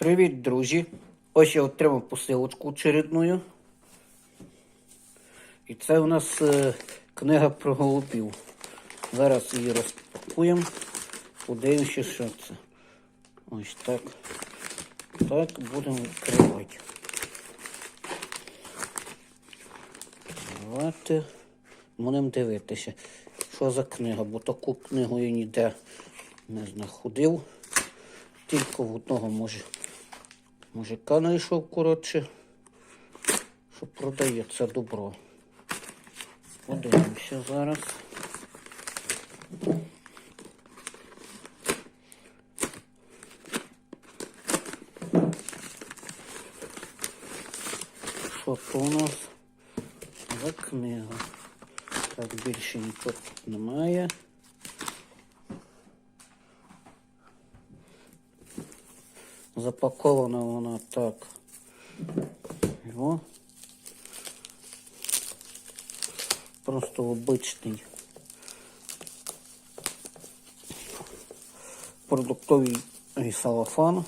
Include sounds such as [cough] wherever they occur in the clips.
Привіт, друзі! Ось я отримав посилочку очередную. І це у нас е, книга про голубів. Зараз її розпакуємо. Подивимося, що це. Ось так. Так, будемо відкривати. Давайте будемо дивитися, що за книга, бо таку книгу я ніде не знаходив. Тільки в одного може мужика знайшов, коротше, що продає це добро. Подивимося зараз. Що то у нас за книга? Так, більше нічого тут немає. Запакована вона так. Його. Просто обичний продуктовий салафан.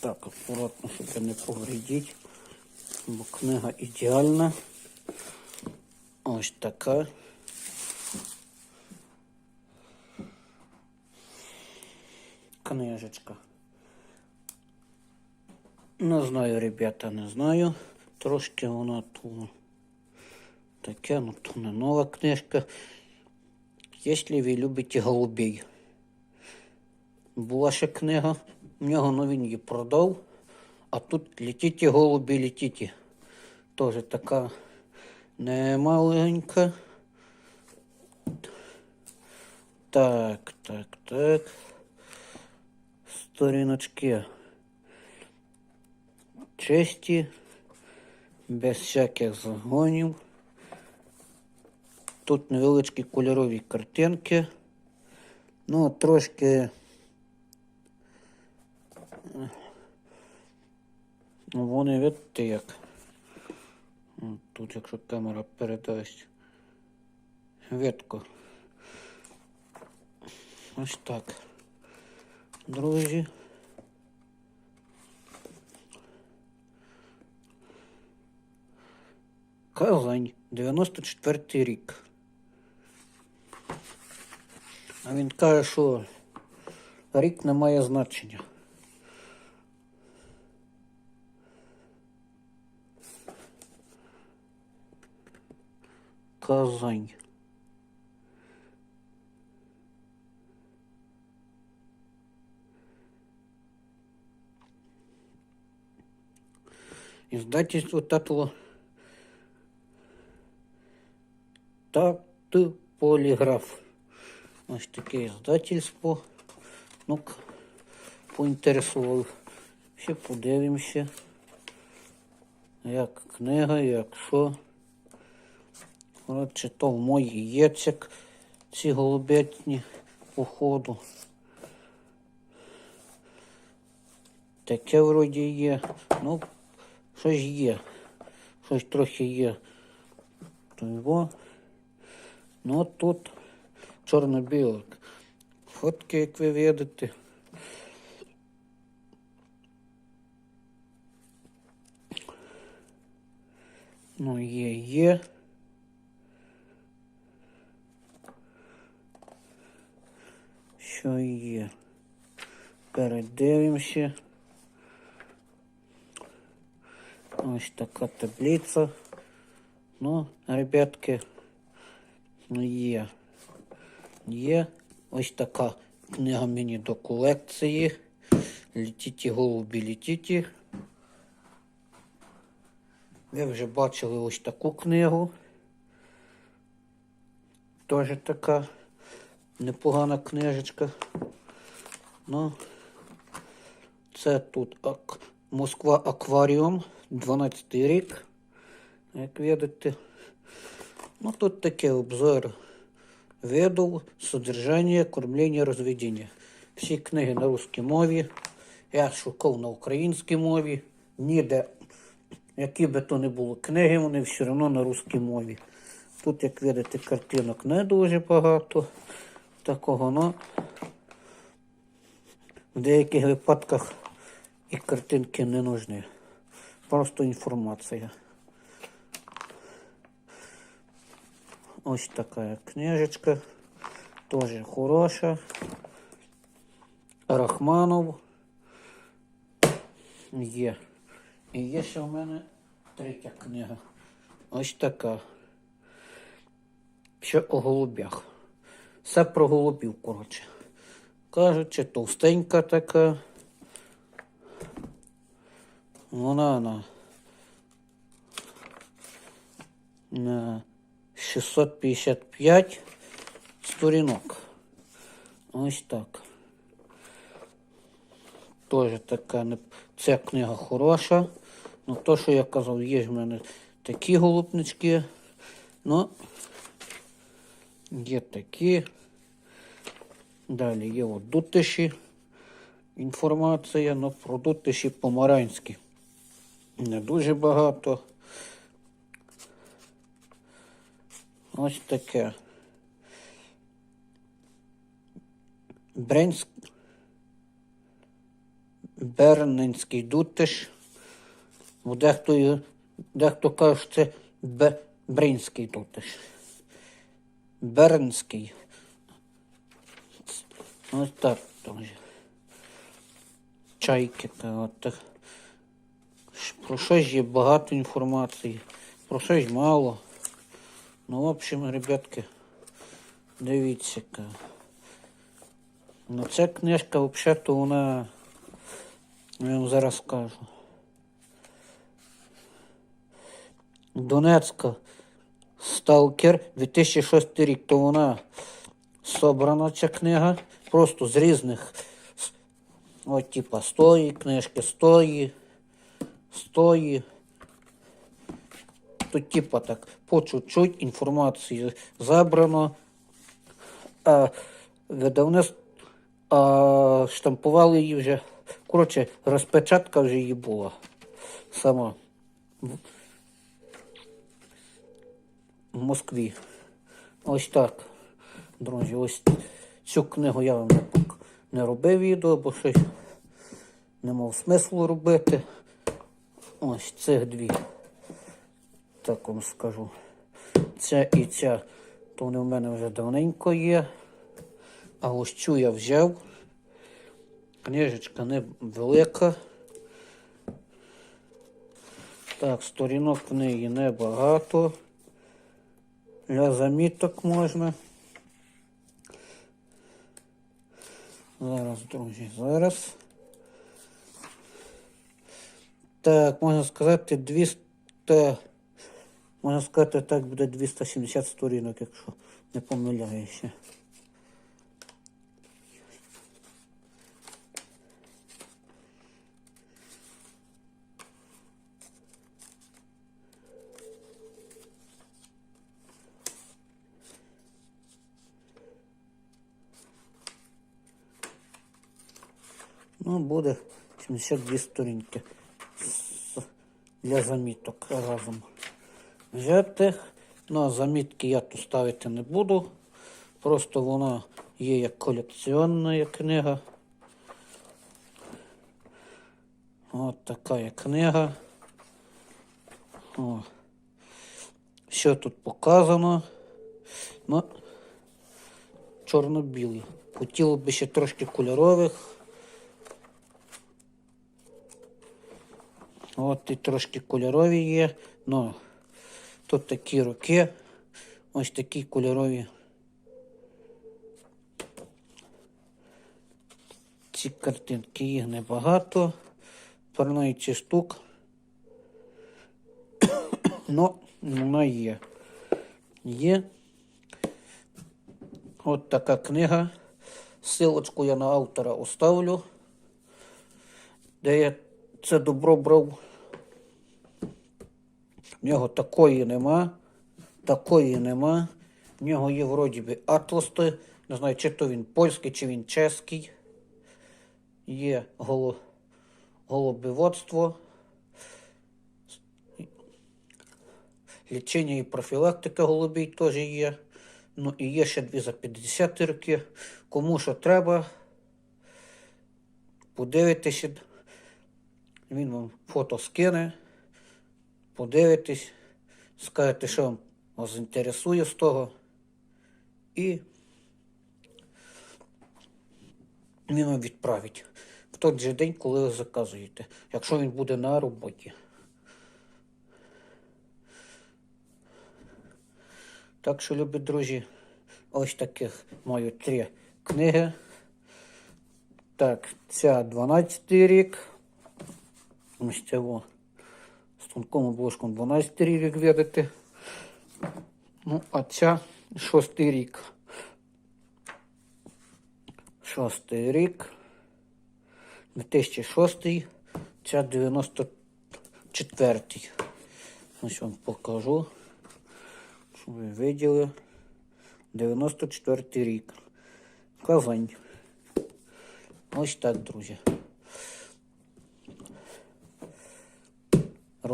Так, акуратно, щоб не повредіть, бо книга ідеальна. Ось така. Книжечка. Не знаю, ребята, не знаю. Трошки вона тут таке, ну то не нова книжка. Якщо ви любите голубей. Була ще книга, в нього ну він її продав. А тут летіть голубі, летіть. Теж така немаленька. Так, так, так. Сторіночки чисті, без всяких загонів. Тут невеличкі кольорові картинки. Ну, трошки. Ну, вони видите як. Тут, якщо камера передасть. Видко. Ось так. Друзі. Казань, 94 рік. А він каже, що рік не має значення. Казань. Издательство Татло. Тату поліграф. Ось таке издательство. Ну-ка, поінтересував. Ще подивимося. Як книга, як що. Коротше, то в мої єцик ці голубятні походу. Таке вроді є. Ну, щось є. Щось трохи є. То його. Ну тут чорно-білок. Фотки, як ви видите. Ну, є, є. Що є? Передивимося. Ось така таблиця. Ну, ребятки, ну є. Є ось така книга мені до колекції. Летіті голубі, летіті. Ви вже бачили ось таку книгу. Теж така непогана книжечка. Ну, це тут. Москва Акваріум, 12 рік. Як видите. Ну, тут такий обзор видов, содержання, кормлення, розведення. Всі книги на русскій мові. Я шукав на українській мові. Ніде, які би то не було книги, вони все одно на русскій мові. Тут, як видите, картинок не дуже багато. Такого, ну, в деяких випадках і картинки не нужні. Просто інформація. Ось така книжечка. Теж хороша. Рахманов. Є. І є ще в мене третя книга. Ось така. Ще о голубях. Все про голубів, коротше. Кажучи, товстенька така. Вона на, на 655 сторінок. Ось так. Теж така не... ця книга хороша. Ну, то, що я казав, є в мене такі голубнички. Ну, є такі. Далі є от дутиші. Інформація, ну про дутиші помаранські. Не дуже багато. Ось таке. Бренськ... Берненський дутиш. Дехто, дехто каже, що це Бе... Бринський дутиш. Бернський. Ось так теж. Чайки. От так. Про щось є багато інформації, про щось мало. Ну, в общем, ребятки, дивіться. ка. Ну, ця книжка взагалі-то вона, я вам зараз скажу. Донецька Сталкер 2006 рік, то вона собрана ця книга. Просто з різних. От, типа, стої, книжки стої, стої. Тут, типа, так, по чуть-чуть інформації забрано. А видавництво штампували її вже. Коротше, розпечатка вже її була сама. В Москві. Ось так. Друзі, ось цю книгу я вам не робив відео, бо щось не мав смислу робити. Ось цих дві. Так вам скажу. Ця і ця, то вони в мене вже давненько є. А ось цю я взяв. Книжечка невелика. Так, сторінок в неї небагато. Для заміток можна. Зараз, друзі, зараз. Так, можна сказати 200, можна сказати, так буде 270 сторінок, якщо не помиляюся. Ну, буде 72 сторінки для заміток разом. Взяти. Ну, а замітки я тут ставити не буду. Просто вона є як колекціонна книга. От така є книга. О. Що тут показано? Ну, чорно-білий. Хотіло б ще трошки кольорових. От і трошки кольорові є. Ну, тут такі руки. Ось такі кольорові. Ці картинки їх небагато. Парноїці штук. [coughs] Ну, вона є. Є. От така книга. Силочку я на автора оставлю. Де я це добро брав. В нього такої нема. Такої нема. В нього є вроді би атласти. Не знаю, чи то він польський, чи він чеський. Є голо... голубіводство. Лічення і профілактика голубій теж є. Ну і є ще дві за 50 роки. Кому що треба. подивитеся. Він вам фото скине, подивитесь, скажете, що вас інтересує з того. І він вам відправить в той же день, коли ви заказуєте, якщо він буде на роботі. Так що, любі друзі, ось таких маю три книги. Так, ця 12 рік. Ось цього з тонким обложком 12 рік видати. Ну, а ця шостий рік. Шостий рік. 2006, ця 94. Ось вам покажу, щоб ви виділи. 94 рік. Казань. Ось так, друзі.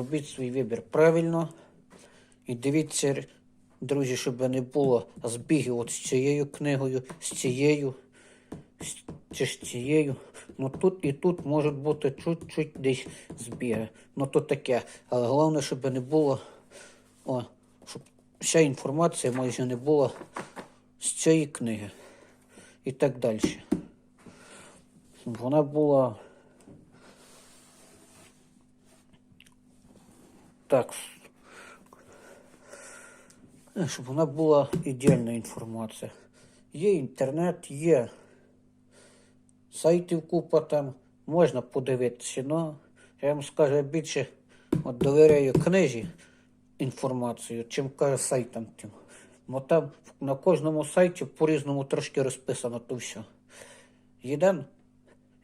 Робіть свій вибір правильно. І дивіться, друзі, щоб не було збігів от з цією книгою, з цією, чи з цією. Ну тут і тут може бути чуть-чуть десь збіги. Ну то таке. Але головне, щоб не було, о, щоб вся інформація майже не була з цієї книги. І так далі. Вона була. Так. Е, Щоб вона була ідеальна інформація. Є інтернет, є сайтів купа там, можна подивитися, але я вам скажу, я більше от довіряю книжі інформацію, чим каже сайтам тим. Бо там на кожному сайті по-різному трошки розписано то все. Єден,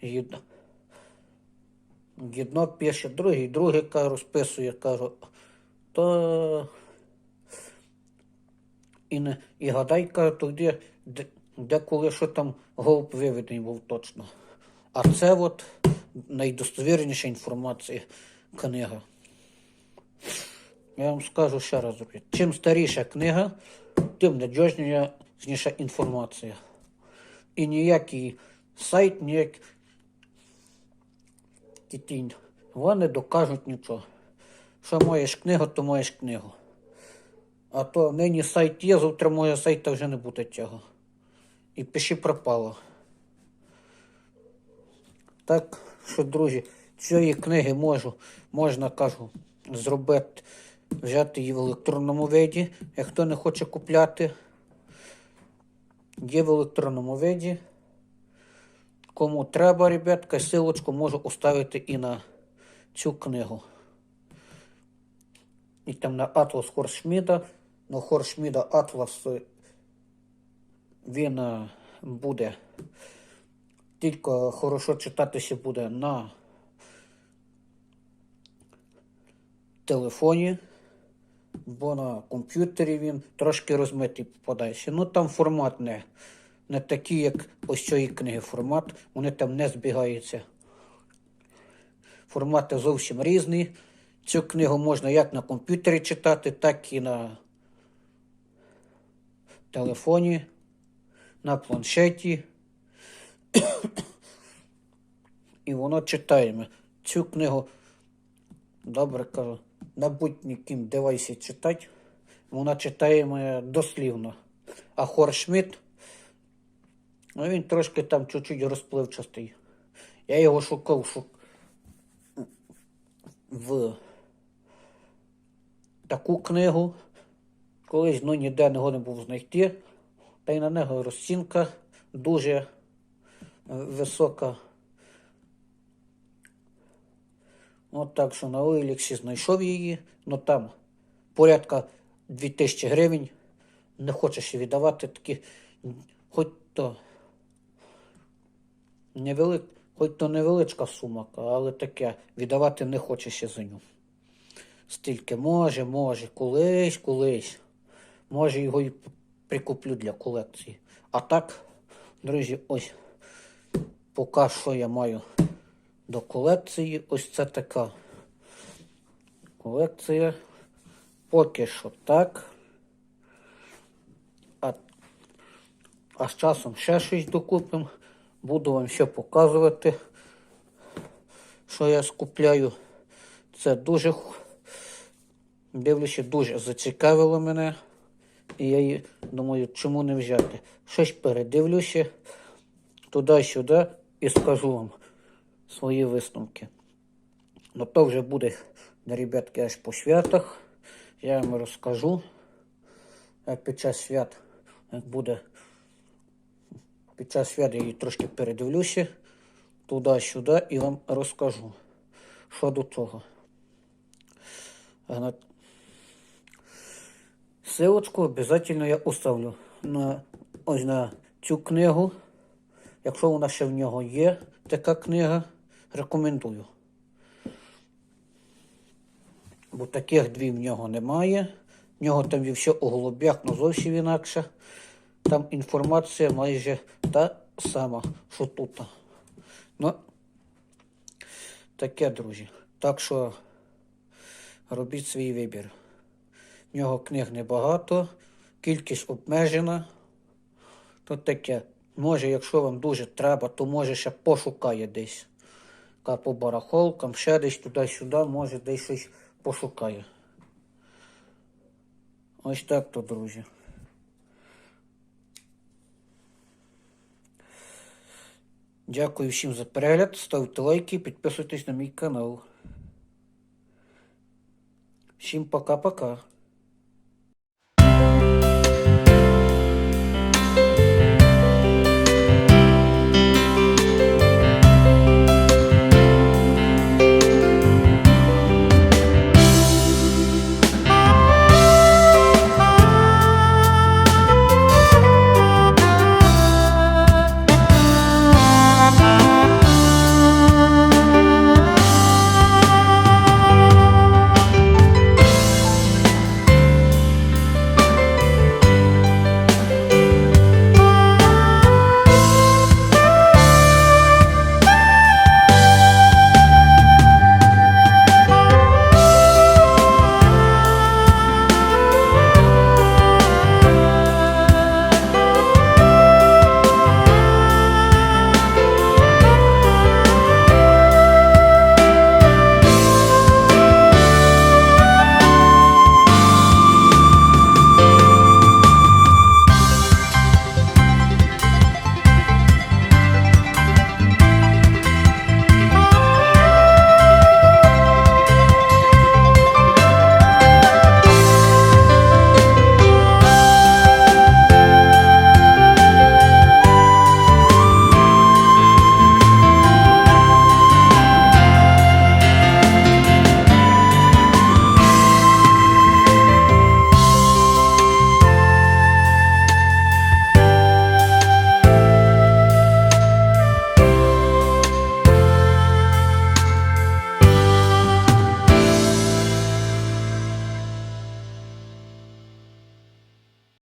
єдно. Єдно пише, другий, другий каже, розписує, кажу, то і, не, і гадай, каже, тоді, де, де коли що там голуб виведений був точно. А це от найдостовірніша інформація книга. Я вам скажу ще раз, чим старіша книга, тим надіжніша інформація. І ніякий сайт, тітінь, вони докажуть нічого. Що маєш книгу, то маєш книгу. А то нині сайт є, завтра моє сайта вже не буде цього. І пиши пропало. Так що, друзі, цієї книги можу, можна, кажу, зробити, взяти її в електронному виді, як хто не хоче купляти. Є в електронному виді. Кому треба, ребятка, силочку можу оставити і на цю книгу. І там на Атлас Хоршміда. Ну, Хоршміда Атлас е, він е, буде тільки хорошо читатися буде на телефоні, бо на комп'ютері він трошки розмитий попадається. Ну там формат не, не такий, як ось цієї книги формат. Вони там не збігаються. Формати зовсім різні. Цю книгу можна як на комп'ютері читати, так і на телефоні, на планшеті. І воно читаємо. Цю книгу, добре кажу, на будь-яким девайсі читати. Вона читаємо дослівно. А Хоршміт, ну він трошки там чуть-чуть розпливчастий. Я його шукав шук... в таку книгу. Колись ну, ніде його не був знайти. Та й на нього розцінка дуже висока. От так що на Оліксі знайшов її, ну там порядка 2000 гривень. Не хочеш віддавати такі, хоч то невелик, хоч то невеличка сума, але таке віддавати не хочеш за нього. Стільки може, може, колись, колись. Може його і прикуплю для колекції. А так, друзі, ось поки що я маю до колекції. Ось це така колекція. Поки що так. А, а з часом ще щось докупимо. Буду вам ще показувати. що я скупляю. Це дуже дивлюся, дуже зацікавило мене. І я думаю, чому не взяти. Щось передивлюся туди-сюди і скажу вам свої висновки. Ну то вже буде, ребятки, аж по святах. Я вам розкажу. Як під час свят, як буде під час свят я її трошки передивлюся туди-сюди і вам розкажу, що до того. Силочку обов'язково я оставлю на, ось на цю книгу. Якщо вона ще в нього є, така книга, рекомендую. Бо таких дві в нього немає. В нього там є все у голубях, але зовсім інакше. Там інформація майже та сама, що тут. Ну, таке, друзі. Так що робіть свій вибір. В нього книг небагато, кількість обмежена. То таке. Може, якщо вам дуже треба, то може ще пошукає десь. По барахолкам, ще десь туди-сюди, може десь щось пошукає. Ось так то, друзі. Дякую всім за перегляд. Ставте лайки, підписуйтесь на мій канал. Всім пока-пока.